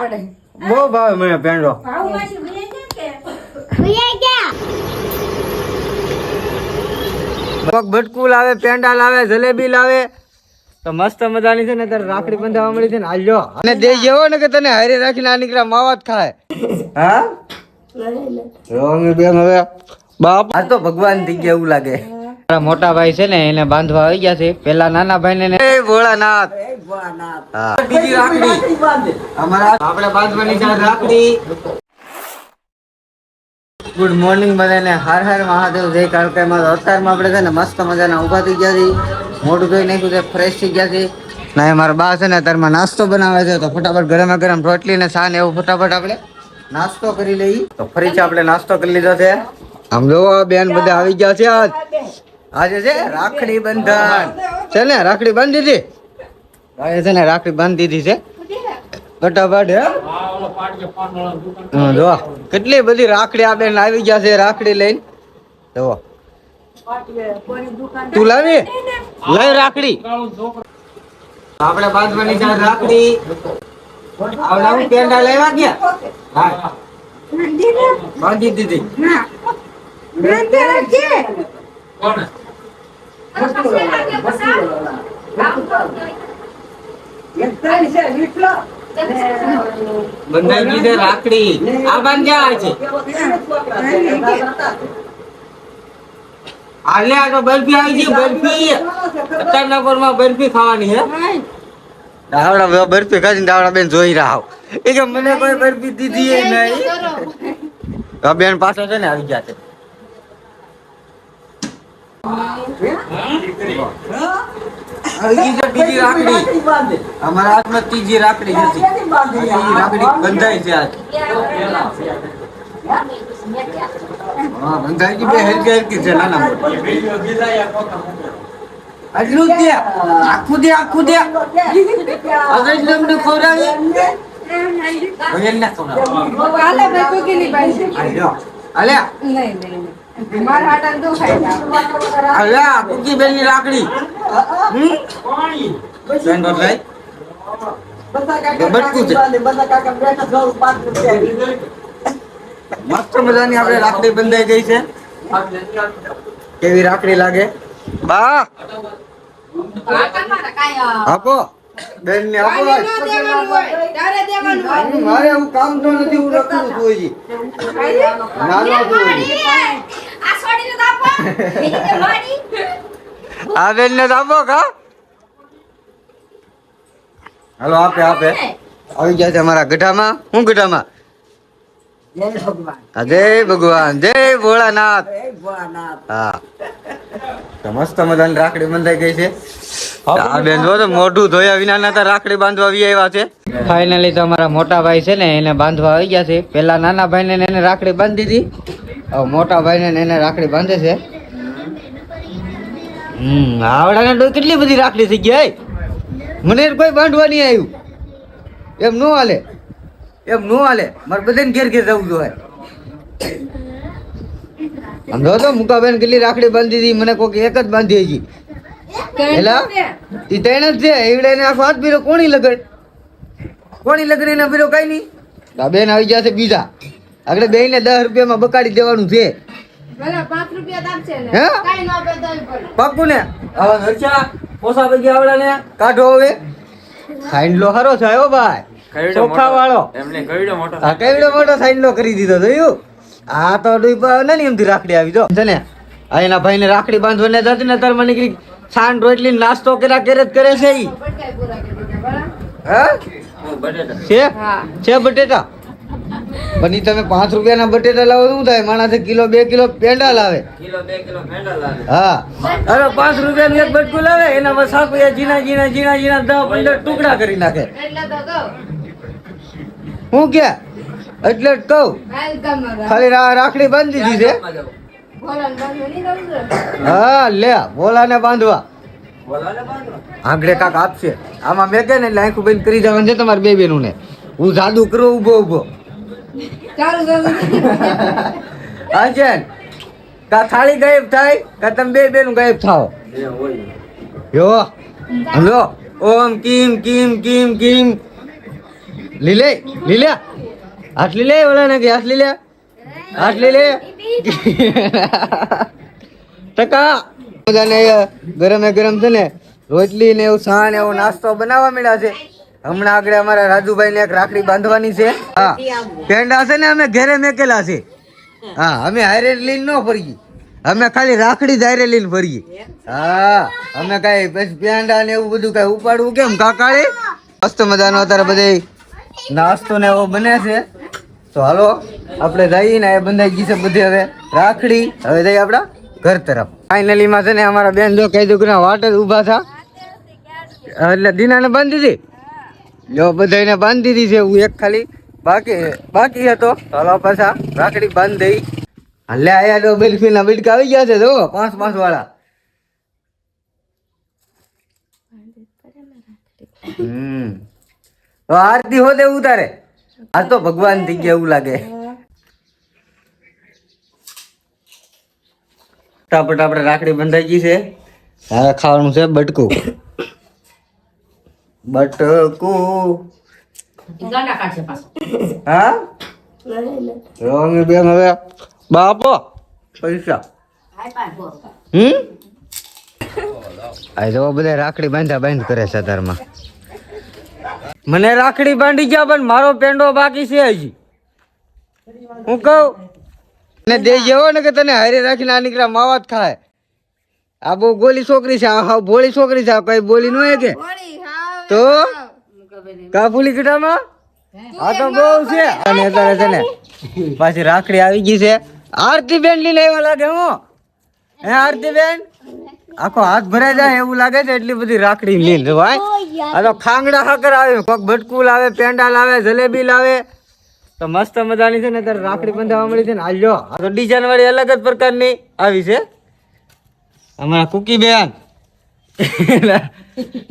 પડે. બહુ ભાવે મને પેંડો ભટકું લાવે પેંડા લાવે જલેબી લાવે. તો મસ્ત મજાની છે ને તારે રાખડી બંધાવા મળી છે ને. આજો અને દે જેવો ને કે તને હારે રાખીને આ નીકળ્યા માવા જ ખાય. હા? રોંગ બેન હવે બાપ. આ તો ભગવાન થઈ ગયા એવું લાગે. મોટા ભાઈ છે ને એને બાંધવા આવી ગયા છે. પેલા નાના ભાઈ ને ભોળાનાથ. બીજી રાખડી. અમારા આપણે બાંધવાની છે રાખડી. ગુડ મોર્નિંગ બધાને. હાર હાર મહાદેવ. જય કાળકામાં અત્યારમાં આપણે છે ને મસ્ત મજાના ઊભા થઈ ગયા છે મોઢું ધોઈ નાખ્યું છે ફ્રેશ થઈ ગયા છે ના એ મારા બા છે ને અત્યારમાં નાસ્તો બનાવે છે. તો ફટાફટ ગરમ ગરમ રોટલી ને સા એવું ફટાફટ આપણે નાસ્તો કરી લઈ તો ફરી છે આપણે નાસ્તો કરી લીધો છે. આમ જોવો બેન બધા આવી ગયા છે આજ. આજે છે રાખડી બંધન. છે ને રાખડી બાંધી દીધી? આજે છે ને રાખડી બાંધી દીધી છે. ફટાફટ હે? હા, જો કેટલી બધી રાખડી આ બેન આવી ગયા છે રાખડી લઈને. જો તું લાવી? લઈ રાખડી. આપણે બાંધવાની છે રાખડી. આવડા પેંડા લેવા ગયા? હા. બાંધી દીધી. બંધાઈ ગઈ છે રાખડી. આ બાંધ્યા છે? આલે આ તો બરફી આવી ગઈ બરફી. અત્યારના માં બરફી ખાવાની હે. દાવડા બરફી ખાઈને દાવડા બેન જોઈ રહ્યા એ કે મને કોઈ બરફી દીધી એ નહીં. તો બેન પાછો છે ને આવી ગયા છે. બીજી રાખડી. અમારા હાથમાં ત્રીજી રાખડી હતી. રાખડી બંધાઈ છે આજ. હા બંધાઈ ગઈ બે હરકી હરકી છે નાના આટલું જ દે. આખું દે આખું દે. અગર તમને ખવડાવી. ભાઈ. નહીં નહીં. મારા હાટાને તો ખાઈ આલ્યા કુકી બેનની મસ્ત મજાની આપણે રાખડી બંધાઈ ગઈ છે. કેવી રાખડી લાગે? બા! આપો. બેન ને આપો મારે હું કામ તો નથી હું રખડું છું નાનો છું. આ બેન ને આપો કા હાલો આપે આપે આવી ગયા છે અમારા ગઢામાં. હું ગઢામાં? જય ભગવાન. જય ભોળાનાથ. હા. મસ્ત મજાની રાખડી બંધાઈ ગઈ છે. આ બેન જો તો મોઢું ધોયા વિના ના રાખડી બાંધવા આવી આવ્યા છે. ફાઇનલી તો અમારા મોટા ભાઈ છે ને એને બાંધવા આવી ગયા છે. પેલા નાના ભાઈ ને એને રાખડી બાંધી દીધી મોટા ભાઈ ને એને રાખડી બાંધે છે. હમ, આવડાના કેટલી બધી રાખડી થઈ ગઈ મને કોઈ બાંધવા નહીં આવ્યું એમ નો હાલે. એમ નો હાલે. મારે બધાને ઘેર ઘેર જવું જોઈએ આમ જો તો મુકાબેન કેટલી રાખડી બાંધી હતી મને કોઈક એક જ બાંધી હતી એલા એ ત્રણ જ છે એવડે આખો હાથ બીરો કોણી લગડ કોણી લગડ એને બીરો કઈ નહીં. બેન આવી જશે બીજા. આગળ બે ને દસ રૂપિયામાં બકાડી દેવાનું છે. પાકું ને. આવા હરચા પોસા પૈકી આવડા ને? કાઢો હવે. સાઈન્ડલો હારો છે હો ભાઈ. ચોખા વાળો એમને કઈડો મોટો આ કેવડો મોટો સાઈન્ડલો કરી દીધો જોયું આ તો ડૂબા ને એમથી રાખડી આવી જો. છે ને? આ એના ભાઈને રાખડી બાંધવાને જતી ને તારમાં નીકળી છાન રોટલી નાસ્તો કર્યા કરે જ કરે છે ઈ. હા. છે બટેટા? પણ તમે પાંચ રૂપિયાના બટેટા લાવો શું થાય? માણસે કિલો બે કિલો પેંડા લાવે. કિલો બે કિલો પેંડા લાવે. હા. અરે પાંચ રૂપિયાનું એક બટકું લાવે એનામાં સાકુયા જીના જીના જીના જીના દસ પંદર ટુકડા કરી નાખે. હું કે એટલે જ કહું. ખાલી રાખડી બાંધી દીધી છે. હા લે બોલાને બાંધવા. આંગળે કાક આપશે. આમાં મેં કે ને એટલે આંખું બંધ કરી જવાનું છે તમારે બે બેનું ને હું જાદુ કરું ઊભો ઊભો ચાલુ ચાલુ હા છે ને? કા થાળી ગાયબ થાય કા તમે બે બેનું ગાયબ થાઓ. જો, હલો. ઓમ કિમ કિમ કિમ કિમ. લીલે લીલે. હાથ લીલે ઓલા ને હાથ લીલે? હાથ લીલે? ટકા. બધાને ગરમે ગરમ છે ને, રોટલી ને એવું ને એવો નાસ્તો બનાવવા મળ્યા છે. હમણાં આગળ અમારા રાજુભાઈ ને એક રાખડી બાંધવાની છે. હા. પેંડા છે ને અમે ઘરે મેકેલા છે. હા અમે હારે લઈને ન ફરીએ. અમે ખાલી રાખડી જ હારે લઈને ફરીએ. હા અમે કઈ પછી પેંડા ને એવું બધું કઈ ઉપાડવું કેમ? કાકાળી? મસ્ત મજાનો અત્યારે બધે નાસ્તો ને એવો બને છે. તો હાલો આપણે જઈએ ને એ બંધાઈ ગઈ છે બધી હવે. રાખડી હવે જઈએ આપણા ઘર તરફ. ફાઇનલી માં છે ને અમારા બેન જો કઈ દુઃખ વાટ જ ઊભા થા. એટલે દીનાને બંધ દીધી જો બધાને બાંધી દીધી છે હું એક ખાલી. બાકી બાકી હતો હલો પાછા રાખડી બાંધી. દઈ હલે આયા તો બિલકુલ ના બિલકા આવી ગયા છે, જો, પાંચ પાંચ વાળા હમ. તો આરતી હોતે ઉતારે. આ તો ભગવાન થઈ ગયા એવું લાગે. ફટાફટ આપણે રાખડી બંધાઈ ગઈ છે. ખાવાનું છે બટકું. બટકું. હા? રોંગ બેન હવે બાપો પૈસા. હમ? આ તો બધા રાખડી બાંધા બાંધ કરે છે તારમાં મને રાખડી બાંધી ગયા પણ મારો પેંડો બાકી છે હજી. હું કહું? ને દે જેવો ને કે તને હારે રાખીને આ નીકળ્યા માવા જ ખાય. આ બહુ ગોલી છોકરી છે આ ભોળી છોકરી છે આ કઈ બોલી નો હોય કે? તો? કાફુલી કીટામાં આ તો બહુ છે. અને અત્યારે છે ને પાછી રાખડી આવી ગઈ છે. આરતી બેન લઈને આવ્યા લાગે હું. હે આરતી બેન? આખો હાથ ભરાઈ જાય એવું લાગે છે એટલી બધી રાખડી લઈને ભાઈ આ તો ખાંગડા હાકર આવે કોક બટકું લાવે પેંડા લાવે જલેબી લાવે. તો મસ્ત મજાની છે ને અત્યારે રાખડી બંધાવા મળી છે ને. હાલ જો આ તો ડિઝાઇન વાળી અલગ જ પ્રકારની આવી છે. અમારા કુકી બેન.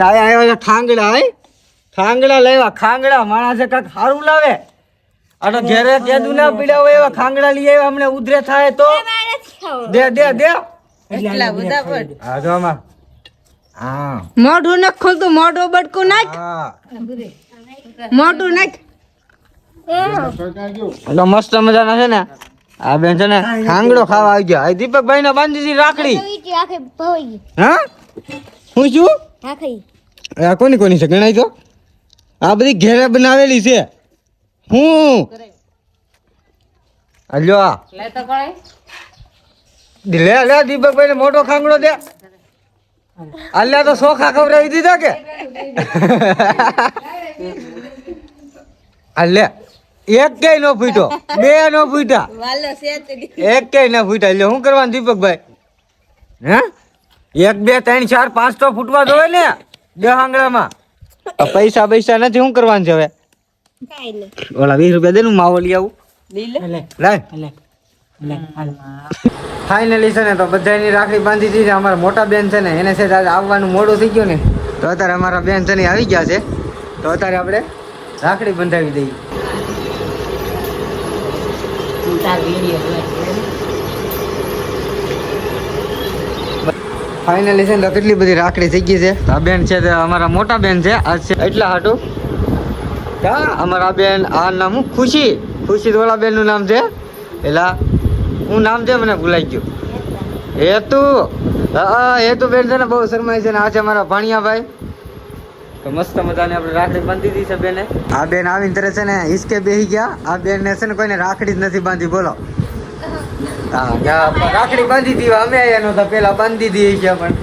લાવ્યા આવ્યા ઠાંગડા ખાંગડા હે? ખાંગડા લેવા ખાંગડા માણસે કાંક સારું લાવે. અને ઘેરે કેદું ના પીડા હોય એવા ખાંગડા લઈ આવ્યા અમને ઉધરે થાય તો. દે દે દે. હા જો આમાં. હા. મોઢું નાખ ખોલતું મોઢું બટકું નાખ. મોઢું નાખ. એટલે મસ્ત મજાના છે ને. આ બેન છે ને ખાંગડો ખાવા આવી ગયા. આ દીપકભાઈ ને બાંધી રાખડી હા? હું છું? આ કોની કોની છે? ગણાય તો? આ બધી ઘેરે બનાવેલી છે. હું? અલ્યો આ. લે લે દીપકભાઈ ને મોટો ખાંગડો દે. અલ્યા તો સોખા ખવડાવી દીધા કે? અલ્યા એક કઈ નો ફૂટ્યો. બે નો ફૂટ્યા. એક કે ના ફૂટ્યા. એટલે શું કરવાનું દીપકભાઈ? હે? એક બે ત્રણ ચાર પાંચ તો ફૂટવા જોવે ને બે આંગળામાં. આ પૈસા પૈસા નથી શું કરવાનું છે હવે? ઓલા વીસ રૂપિયા દે ને માવો લઈ આવું. ફાઇનલી છે ને તો બધાની રાખડી બાંધી દીધી અમારા મોટા બેન છે ને એને છે આવવાનું મોડું થઈ ગયું ને. તો અત્યારે અમારા બેન છે ને આવી ગયા છે. તો અત્યારે આપણે રાખડી બંધાવી દઈએ. ફાઇનલી છે ને કેટલી બધી રાખડી થઈ ગઈ છે. આ બેન છે તે અમારા મોટા બેન છે. આ છે એટલા હાટું. હા અમારા બેન, આ નામ હું ખુશી. ખુશી ધોળા બેનનું નામ છે. એટલા હું નામ છે મને ભૂલાઈ ગયું. હેતુ. હા હેતુ બેન છે ને, બહુ શરમાય છે ને. આ છે અમારા ભાણિયાભાઈ. તો મસ્ત મજાની આપણે રાખડી બાંધી દીધી છે બેને. આ બેન આવીને તરે છે ને હિસકે બેહી ગયા. આ બેન ને છે ને, કોઈને રાખડી જ નથી બાંધી, બોલો. રાખડી બાંધી હતી અમે એનો તો પેલા બાંધી દીધી છે પણ.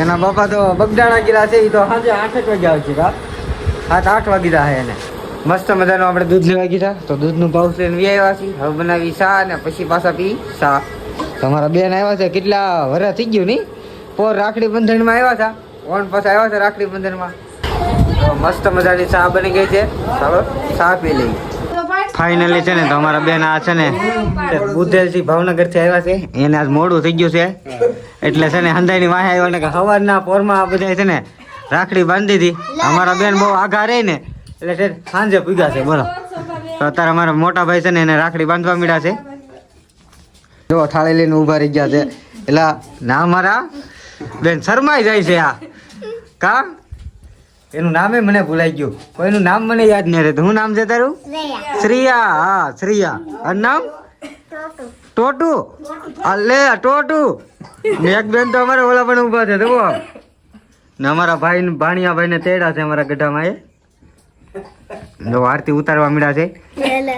એના બાપા તો બગડાણા ગીરા છે એ તો સાંજે આઠ જ વાગે આવશે કા? સાત આઠ વાગી રહ્યા એને. મસ્ત મજાનું આપણે દૂધ લેવા ગયા તો દૂધનું પાઉચ લઈને વી આવ્યા છીએ. હવે બનાવી શા અને પછી પાછા પી સા તમારા બેન આવ્યા છે, કેટલા વરસ થઈ ગયું નહીં પોર રાખડી બંધનમાં આવ્યા હતા ઓન પાછા આવ્યા છે રાખડી બંધનમાં મસ્ત મજાની સા બની ગઈ છે. ચાલો સા પી લઈએ. ફાઇનલી છે ને, તો અમારા બેન આ છે ને બુદ્ધેલસિંહ ભાવનગરથી આવ્યા છે. એને આજ મોડું થઈ ગયું છે. એટલે છે ને, હંધાઈની વાહે આવ્યો ને કે સવારના પોરમાં આ બધા છે ને, રાખડી બાંધી હતી. અમારા બેન બહુ આઘા રહી ને, એટલે છે સાંજે પૂગ્યા છે, બોલો. તો અત્યારે અમારા મોટા ભાઈ છે ને, એને રાખડી બાંધવા મળ્યા છે. જો, થાળી લઈને ઊભા રહી ગયા છે. એટલે ના અમારા બેન શરમાઈ જાય છે આ. કા? એનું નામે મને ભૂલાઈ ગયું. કોઈનું નામ મને યાદ નહીં રહેતું. શું નામ છે તારું? શ્રીયા. હા શ્રીયા. અને નામ? ટોટુ. અલે ટોટુ. એક બેન તો અમારે ઓલા પણ ઊભા છે જુઓ. ને અમારા ભાઈ ભાણિયા ભાઈ ને તેડા છે અમારા ગઢામાં એ. જો આરતી ઉતારવા મળ્યા છે.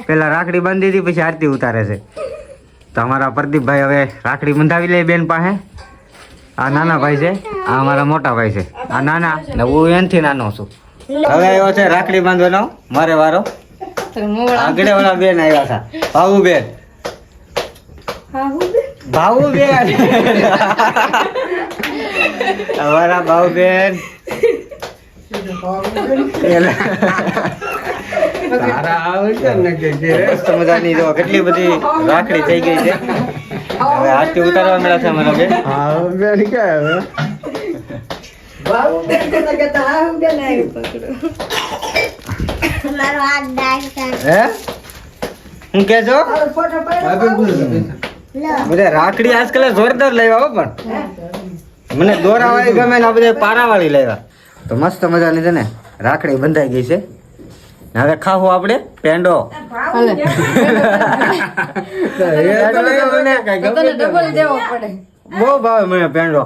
પેલા રાખડી બાંધી હતી પછી આરતી ઉતારે છે. તો અમારા પ્રદીપભાઈ હવે રાખડી બંધાવી લે બેન પાસે. આ નાના ભાઈ છે આ અમારા મોટા ભાઈ છે. આ નાના ને હું એનથી નાનો છું. હવે આવ્યો છે રાખડી બાંધવાનો મારે વારો. આગળ વાળા બેન આવ્યા હતા. ભાવુ બેન ભાવુ બેન અમારા ભાવુ બેન મસ્ત મજાની જો કેટલી બધી રાખડી થઈ ગઈ છે. હવે આરતી ઉતારવા મળ્યા છે અમારા બેન હે હું કે છો. બધા રાખડી આજકાલ જોરદાર લેવા હો પણ. મને દોરા વાળી ગમે ને આ બધા પારા વાળી લેવા તો મસ્ત મજાની છે ને રાખડી બંધાઈ ગઈ છે. ને હવે ખાવું આપણે પેંડો. ડબલ દેવો પડે. બહુ ભાવે મને પેંડો.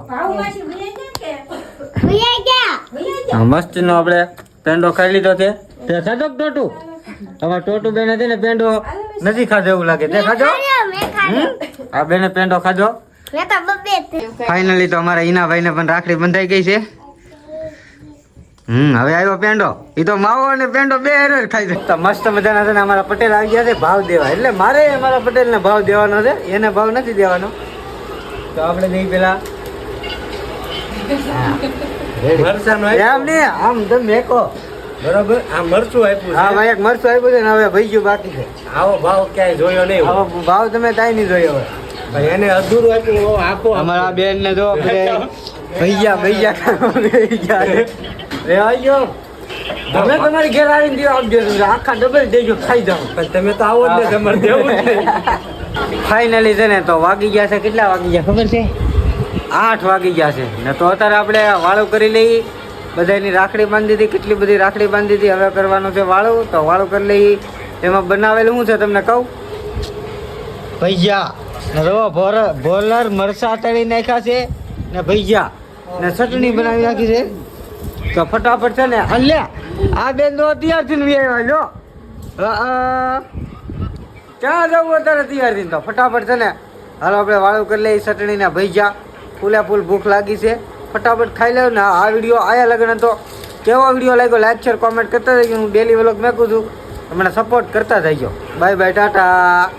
મસ્ત નો આપણે પેંડો ખાઈ લીધો છે. તે ખાધો ટોટુ? તમારે ટોટુ બેન હતી ને પેંડો નથી ખાધો એવું લાગે. તે ખાધો? આ બેને પેંડો ખાધો? ફાઇનલી તો અમારા ઈનાભાઈ ને પણ રાખડી બંધાઈ ગઈ છે. હમ હવે આવ્યો પેંડો. એ તો માવો અને પેંડો બે હેરો જ ખાઈ જાય મસ્ત મજાના છે ને અમારા પટેલ આવી ગયા છે ભાવ દેવા. એટલે મારે અમારા પટેલ ને ભાવ દેવાનો છે. એને ભાવ નથી દેવાનો. તો આપણે જઈ પેલા. એમ નહીં આમ તમે મેકો. બરાબર? આ મરચું આપ્યું હા ભાઈ એક મરચું આપ્યું છે ને હવે ભાઈ ગયું બાકી છે. આવો ભાવ ક્યાંય જોયો નહીં આવો ભાવ તમે કાંઈ નહીં જોયો હવે ભાઈ એને અધૂરું આપ્યું. આખો. અમારા બેન ને જો ભૈયા ભૈયા ભૈયા રે આવજો તમે તમારી ઘેર આવીને દેવા તમે આખા ડબલ દેજો ખાઈ જાઓ. પણ તમે તો આવો જ ને તમારે દેવું ફાઇનલી છે ને તો વાગી ગયા છે. કેટલા વાગી ગયા? ખબર છે? આઠ વાગી ગયા છે. ને તો અત્યારે આપણે વાળું કરી લઈ. બધાની રાખડી બાંધી હતી કેટલી બધી રાખડી બાંધી હતી હવે કરવાનું છે વાળું. તો વાળું કરી લઈ. એમાં બનાવેલું શું છે તમને કહું? ભૈયા રવો ભોર ભોલર મરસા તળી નાખ્યા છે. ને ભૈયા ને ચટણી બનાવી નાખી છે. તો ફટાફટ છે ને અલ્યા આ બેન તો અત્યારથી ને આવ્યા લો અ, અ. ક્યાં જવું અત્યારે તૈયાર થઈને તો ફટાફટ છે ને હાલો આપણે વાળું કરી લઈએ ચટણી ને ભૈજા ફૂલે ફૂલ ભૂખ લાગી છે. ફટાફટ ખાઈ લેવું ને. આ વીડિયો આયા લગ્ન હતો. કેવો વીડિયો લાગ્યો? લાઈક શેર કોમેન્ટ કરતા જજો હું ડેલી વ્લોગ મેકું છું. તમને સપોર્ટ કરતા જઈજો બાય બાય ટાટા.